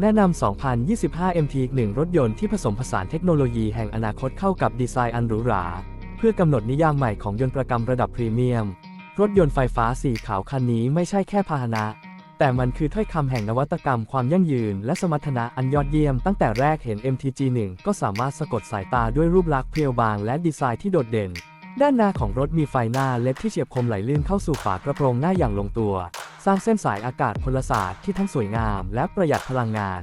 แนะนำ 2025 MT1 รถยนต์ที่ผสมผสานเทคโนโลยีแห่งอนาคตเข้ากับดีไซน์อันหรูหรา เพื่อกำหนดนิยามใหม่ของยนต์ประกำระดับพรีเมียม รถยนต์ไฟฟ้าสีขาวคันนี้ไม่ใช่แค่พาหนะ แต่มันคือถ้อยคำแห่งนวัตกรรมความยั่งยืน และสมรรถนะอันยอดเยี่ยมตั้งแต่แรกเห็น MTG1 ก็สามารถสะกดสายตาด้วยรูปลักษณ์เพรียวบางและดีไซน์ที่โดดเด่น ด้านหน้าของรถมีไฟหน้าเล็ดที่เฉียบคมไหลลื่นเข้าสู่ฝากระโปรงหน้าอย่างลงตัว สร้างเส้นสายอากาศพลศาสตร์ที่ทั้งสวยงามและประหยัดพลังงาน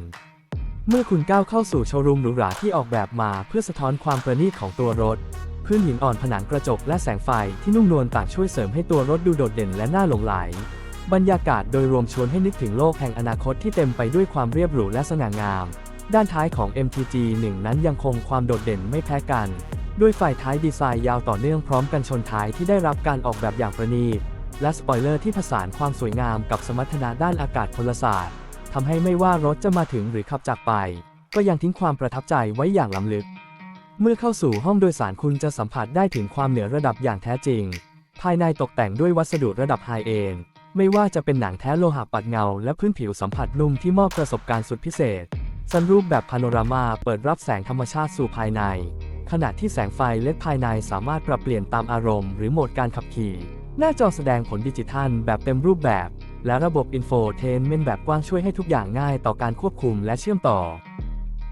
เมื่อคุณก้าวเข้าสู่โชว์รูมหรูหราที่ออกแบบมาเพื่อสะท้อนความประณีตของตัวรถ พื้นหินอ่อนผนังกระจกและแสงไฟที่นุ่มนวลต่างช่วยเสริมให้ตัวรถดูโดดเด่นและน่าหลงไหล บรรยากาศโดยรวมชวนให้นึกถึงโลกแห่งอนาคตที่เต็มไปด้วยความเรียบหรูและสง่างาม ด้านท้ายของ MTG 1 นั้นยังคงความโดดเด่นไม่แพ้กัน ด้วยไฟท้ายดีไซน์ยาวต่อเนื่องพร้อมกันชนท้ายที่ได้รับการออกแบบอย่างประณีต และสปอยเลอร์ที่ผสานความสวยงามกับสมรรถนะด้านอากาศพลศาสตร์ทำให้ไม่ว่ารถจะมาถึงหรือขับจากไป ก็ยังทิ้งความประทับใจไว้อย่างล้ำลึก เมื่อเข้าสู่ห้องโดยสารคุณจะสัมผัสได้ถึงความเหนือระดับอย่างแท้จริง ภายในตกแต่งด้วยวัสดุระดับไฮเอนด์ไม่ว่าจะเป็นหนังแท้โลหะปัดเงา และพื้นผิวสัมผัสนุ่มที่มอบประสบการณ์สุดพิเศษซันรูปแบบพาโนรามาเปิดรับแสงธรรมชาติสู่ภายใน ขณะที่แสงไฟเล็ดภายในสามารถปรับเปลี่ยนตามอารมณ์หรือโหมดการขับขี่ หน้าจอแสดงผลดิจิทัลแบบเต็มรูปแบบ และระบบอินโฟเทนเมนต์แบบกว้างช่วยให้ทุกอย่างง่ายต่อการควบคุมและเชื่อมต่อ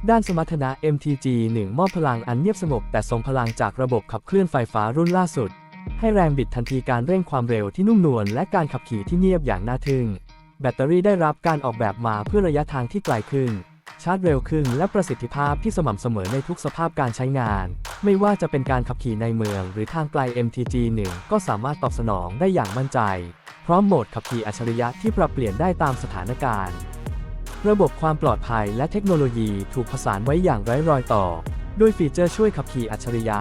ด้านสมรรถนะ MTG 1 มอบพลังอันเงียบสงบแต่ทรงพลังจากระบบขับเคลื่อนไฟฟ้ารุ่นล่าสุด ให้แรงบิดทันทีการเร่งความเร็วที่นุ่มนวลและการขับขี่ที่เงียบอย่างน่าทึ่ง แบตเตอรี่ได้รับการออกแบบมาเพื่อระยะทางที่ไกลขึ้น ชาร์จเร็วขึ้นและประสิทธิภาพที่สม่ำเสมอในทุกสภาพการใช้งาน ไม่ว่าจะเป็นการขับขี่ในเมืองหรือทางไกล MTG 1 ก็สามารถตอบสนองได้อย่างมั่นใจ พร้อมโหมดขับขี่อัจฉริยะที่ปรับเปลี่ยนได้ตามสถานการณ์ ระบบความปลอดภัยและเทคโนโลยีถูกผสานไว้อย่างไร้รอยต่อ ด้วยฟีเจอร์ช่วยขับขี่อัจฉริยะ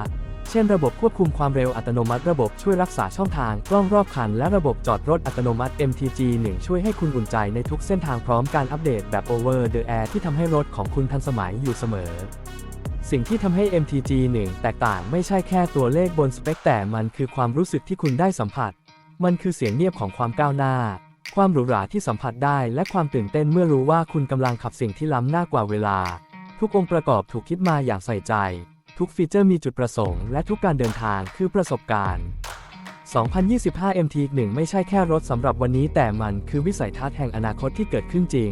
เช่นระบบควบคุมความเร็วอัตโนมัติระบบช่วยรักษาช่องทาง กล้องรอบคัน และระบบจอดรถอัตโนมัติ MTG 1 ช่วยให้คุณอุ่นใจในทุกเส้นทางพร้อมการอัปเดตแบบ Over the Air ที่ทำให้รถของคุณทันสมัยอยู่เสมอสิ่งที่ทำให้ MTG 1 แตกต่างไม่ใช่แค่ตัวเลขบนสเปคแต่มันคือความรู้สึกที่คุณได้สัมผัส มันคือเสียงเงียบของความก้าวหน้า ความหรูหราที่สัมผัสได้และความตื่นเต้นเมื่อรู้ว่าคุณกำลังขับสิ่งที่ล้ำหน้ากว่าเวลา ทุกองค์ประกอบถูกคิดมาอย่างใส่ใจ ทุกฟีเจอร์มีจุดประสงค์และทุกการเดินทางคือประสบการณ์ 2025 MT1 ไม่ใช่แค่รถสำหรับวันนี้แต่มันคือวิสัยทัศน์แห่งอนาคตที่เกิดขึ้นจริง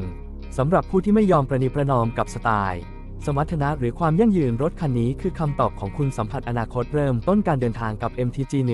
สำหรับผู้ที่ไม่ยอมประนีประนอมกับสไตล์ สมรรถนะหรือความยั่งยืนรถคันนี้คือคำตอบของคุณสัมผัสอนาคตเริ่มต้นการเดินทางกับ MTG1